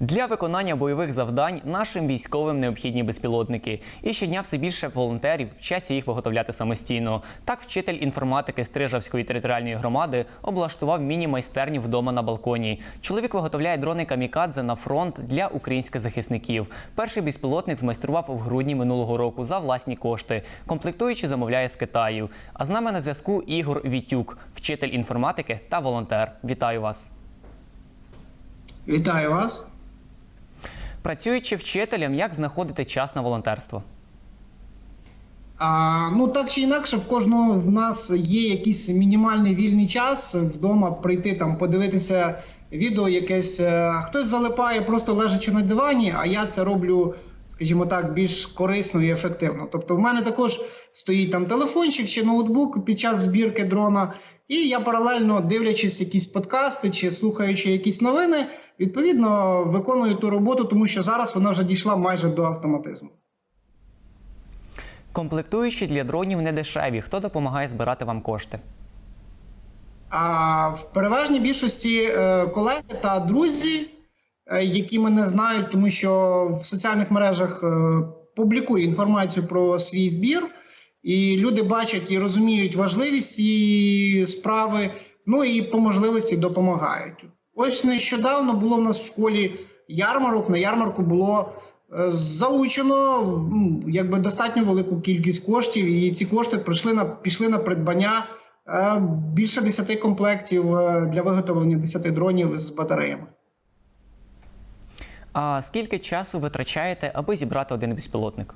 Для виконання бойових завдань нашим військовим необхідні безпілотники. І щодня все більше волонтерів вчаться їх виготовляти самостійно. Так, вчитель інформатики Стрижавської територіальної громади облаштував міні-майстерню вдома на балконі. Чоловік виготовляє дрони камікадзе на фронт для українських захисників. Перший безпілотник змайстрував в грудні минулого року за власні кошти. Комплектуючи замовляє з Китаю. А з нами на зв'язку Ігор Вітюк, вчитель інформатики та волонтер. Вітаю вас. Вітаю вас. Працюючи вчителем, як знаходити час на волонтерство? А, ну так чи інакше, в кожного в нас є якийсь мінімальний вільний час вдома прийти там, подивитися відео якесь. Е, Хтось залипає просто лежачи на дивані, а я це роблю, скажімо так, більш корисно і ефективно. Тобто, в мене також стоїть там телефончик чи ноутбук під час збірки дрона, і я паралельно дивлячись якісь подкасти чи слухаючи якісь новини, відповідно виконую ту роботу, тому що зараз вона вже дійшла майже до автоматизму. Комплектуючі для дронів не дешеві. Хто допомагає збирати вам кошти? А в переважній більшості е, колеги та друзі, які мене знають, тому що в соціальних мережах е, публікую інформацію про свій збір, і люди бачать і розуміють важливість цієї справи, ну і по можливості допомагають. Ось нещодавно було в нас в школі ярмарок. На ярмарку було е, залучено якби достатньо велику кількість коштів, і ці кошти прийшли на пішли на придбання е, більше 10 комплектів е, для виготовлення 10 дронів з батареями. А скільки часу витрачаєте, аби зібрати один безпілотник?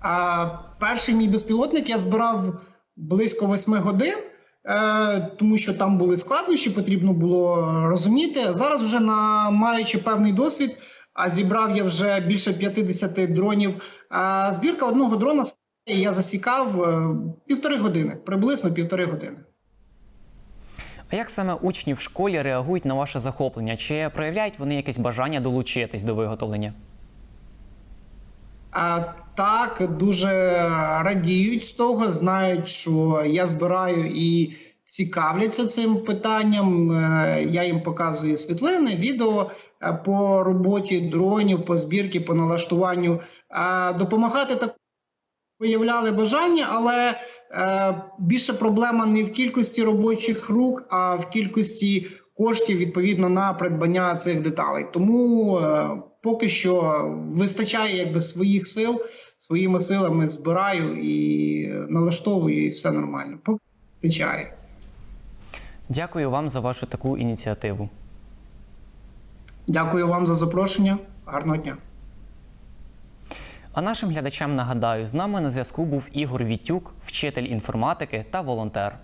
А перший мій безпілотник я збирав близько 8 годин, е, тому що там були складнощі, потрібно було розуміти. Зараз, вже на маючи певний досвід, а зібрав я вже більше 50 дронів. А збірка одного дрона я засікав е, півтори години, приблизно півтори години. А як саме учні в школі реагують на ваше захоплення? Чи проявляють вони якесь бажання долучитись до виготовлення? А так дуже радіють з того, знають, що я збираю і цікавляться цим питанням. Е, Я їм показую світлини, відео е, по роботі дронів, по збірці, по налаштуванню. А Допомагати так виявляли бажання, але е, більше проблема не в кількості робочих рук, а в кількості коштів відповідно на придбання цих деталей. Тому е, поки що вистачає якби своїх сил, своїми силами збираю і налаштовую, і все нормально. Поки вистачає. Дякую вам за вашу таку ініціативу. Дякую вам за запрошення. Гарного дня. А нашим глядачам нагадаю, з нами на зв'язку був Ігор Вітюк, вчитель інформатики та волонтер.